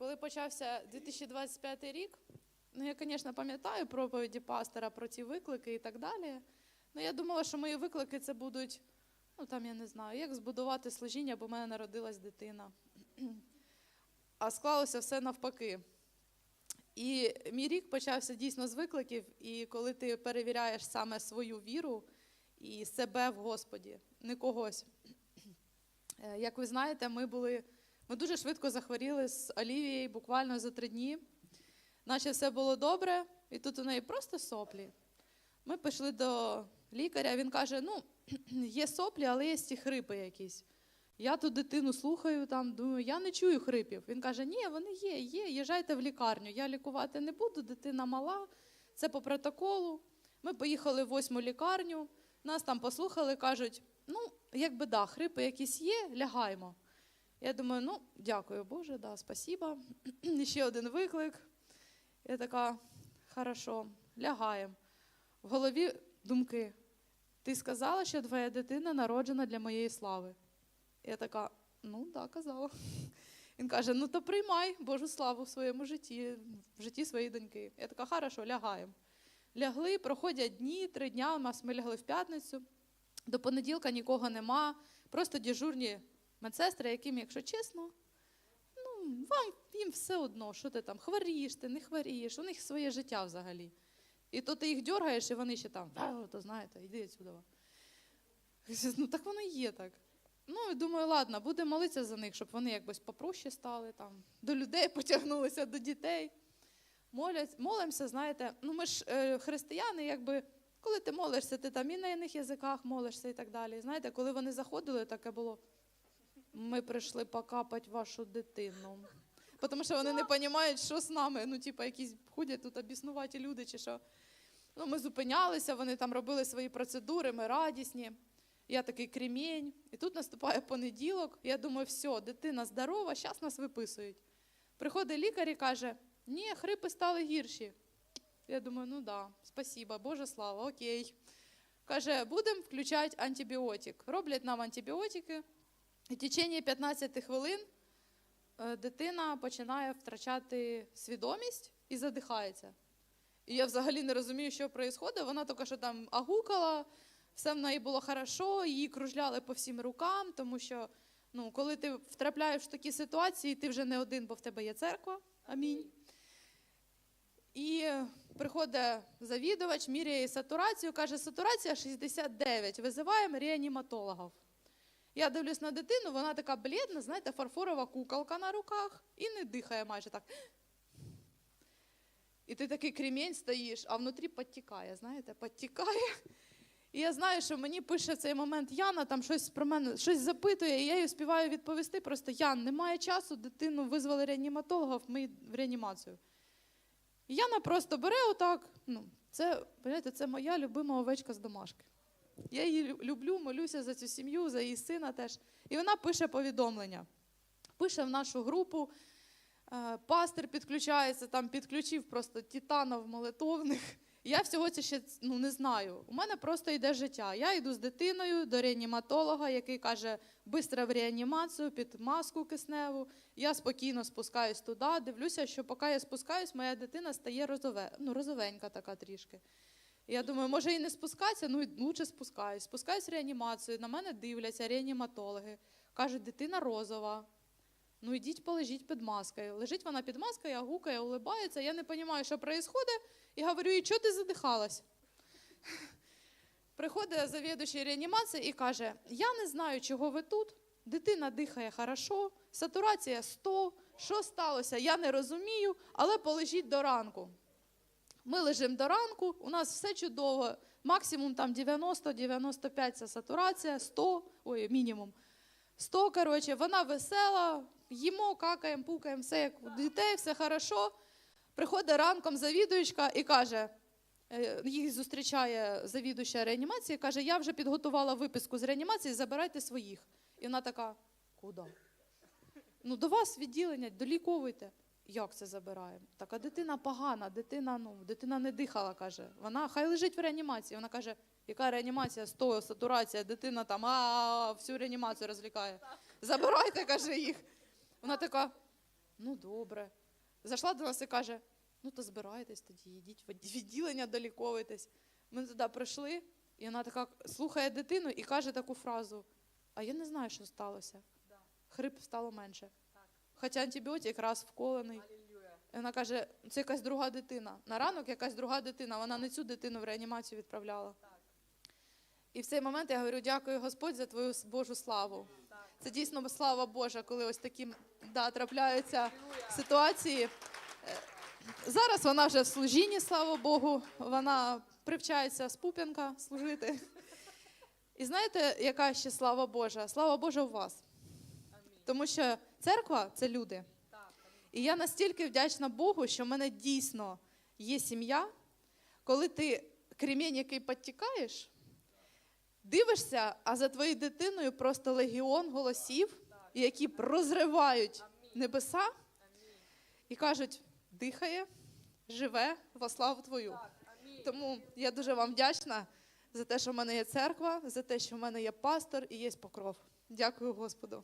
коли почався 2025 рік, ну я, звісно, пам'ятаю проповіді пастора про ці виклики і так далі. Ну, я думала, що мої виклики це будуть, ну там я не знаю, як збудувати служіння, бо в мене народилась дитина. А склалося все навпаки. І мій рік почався дійсно з викликів, і коли ти перевіряєш саме свою віру і себе в Господі, не когось. Е, Як ви знаєте, ми були, ми дуже швидко захворіли з Олівією буквально за три дні. Наче все було добре, і тут у неї просто соплі. Ми пішли до лікаря, він каже: ну, є соплі, але є ті хрипи якісь. Я ту дитину слухаю, там, думаю, я не чую хрипів. Він каже, ні, вони є, є, їжджайте в лікарню. Я лікувати не буду, дитина мала, це по протоколу. Ми поїхали в восьму лікарню, нас там послухали, кажуть, ну, якби да, хрипи якісь є, лягаємо. Я думаю, ну, дякую Боже, да, спасіба. Ще один виклик. Я така, хорошо, лягаємо. В голові думки. Ти сказала, що твоя дитина народжена для моєї слави. Я така, ну так, да, казала. Він каже: ну то приймай Божу славу в своєму житті, в житті своєї доньки. Я така, хорошо, лягаємо. Лягли, проходять дні, три дня, у нас ми лягли в п'ятницю. До понеділка нікого нема. Просто дежурні медсестри, яким, якщо чесно, ну, вам їм все одно, що ти там хворієш, ти не хворієш, у них своє життя взагалі. І то ти їх дергаєш, і вони ще там, то знаєте, йди відсюди. Ну так воно є так. Ну, і думаю, ладно, будемо молитися за них, щоб вони якось попроще стали, там, до людей потягнулися, до дітей. Молять, молимося, знаєте, ну ми ж е, християни, якби, коли ти молишся, ти там і на іних язиках молишся і так далі. Знаєте, коли вони заходили, таке було. Ми прийшли покапати вашу дитину. Тому що вони не розуміють, що з нами. Ну, типу, якісь ходять тут обіснуваті люди чи що. Ну, ми зупинялися, вони там робили свої процедури, ми радісні. Я такий кремінь. І тут наступає понеділок. Я думаю, все, дитина здорова, зараз нас виписують. Приходить лікар і каже: ні, хрипи стали гірші. Я думаю, ну да, спасіба, Боже слава, окей. Каже, будемо включати антибіотик. Роблять нам антибіотики. І в течение 15 хвилин е, дитина починає втрачати свідомість і задихається. І я взагалі не розумію, що відбувається. Вона тільки що там агукала, все в неї було хорошо, її кружляли по всім рукам, тому що ну, коли ти втрапляєш в такі ситуації, ти вже не один, бо в тебе є церква. Амінь. І приходить завідувач, міряє сатурацію, каже, сатурація 69, визиваємо реаніматологів. Я дивлюсь на дитину, вона така блідна, знаєте, фарфорова куколка на руках і не дихає майже так. І ти такий кремінь стоїш, а внутрі підтікає, знаєте, підтікає. І я знаю, що мені пише цей момент Яна, там щось про мене щось запитує, і я їй співаю відповісти. Просто Ян, немає часу, дитину визвали реаніматологів, ми в реанімацію. І Яна просто бере отак. Ну, це, це моя любима овечка з домашки. Я її люблю, молюся за цю сім'ю, за її сина теж. І вона пише повідомлення. Пише в нашу групу. е, Пастир підключається, там підключив просто титанов молитовних. Я всього це ще ну, не знаю. У мене просто йде життя. Я йду з дитиною до реаніматолога, який каже, швидко в реанімацію під маску кисневу. Я спокійно спускаюсь туди, дивлюся, що поки я спускаюсь, моя дитина стає розове, ну, розовенька така трішки. Я думаю, може і не спускатися, ну лучше спускаюсь. Спускаюсь в реанімацію, на мене дивляться реаніматологи. Кажуть, дитина розова. Ну ідіть полежіть під маскою. Лежить вона під маскою, я гукає, улибається. Я не розумію, що відбувається, і говорю, і чого ти задихалась? Приходить завідуючий реанімації і каже: Я не знаю, чого ви тут. Дитина дихає хорошо, сатурація 100. Що сталося? Я не розумію, але полежіть до ранку. Ми лежимо до ранку, у нас все чудово. Максимум там 90-95 це сатурація, 100, ой, мінімум. 100, коротше, вона весела, їмо, какаємо, пукаємо, все як у дітей, все хорошо. Приходить ранком завідуючка і каже, е, їх зустрічає завідуюча реанімації, каже, я вже підготувала виписку з реанімації, забирайте своїх. І вона така, куди? Ну, до вас відділення, доліковуйте. Як це забираємо? Так, а дитина погана, дитина, ну, дитина не дихала, каже. Вона хай лежить в реанімації. Вона каже, яка реанімація, 100, сатурація, дитина там а всю реанімацію розлікає. Забирайте, каже їх. Вона така, Ну, добре. Зайшла до нас і каже: ну то збирайтесь тоді, йдіть в відділення, доліковуйтесь. Ми туди прийшли, і вона така слухає дитину і каже таку фразу: А я не знаю, що сталося. Хрип стало менше. Хоча антибіотик раз вколений. І вона каже, це якась друга дитина. На ранок якась друга дитина, вона не цю дитину в реанімацію відправляла. І в цей момент я говорю, дякую Господь за твою Божу славу. Це дійсно слава Божа, коли ось такі да, трапляються ситуації. Е, Зараз вона вже в служінні, слава Богу, вона привчається з Пуп'янка служити. І знаєте, яка ще слава Божа? Слава Божа у вас. Тому що церква це люди. І я настільки вдячна Богу, що в мене дійсно є сім'я, коли ти кремінь, який підтікаєш, дивишся, а за твоєю дитиною просто легіон голосів, які розривають небеса і кажуть, дихає, живе во славу твою. Тому я дуже вам вдячна за те, що в мене є церква, за те, що в мене є пастор і є покров. Дякую Господу.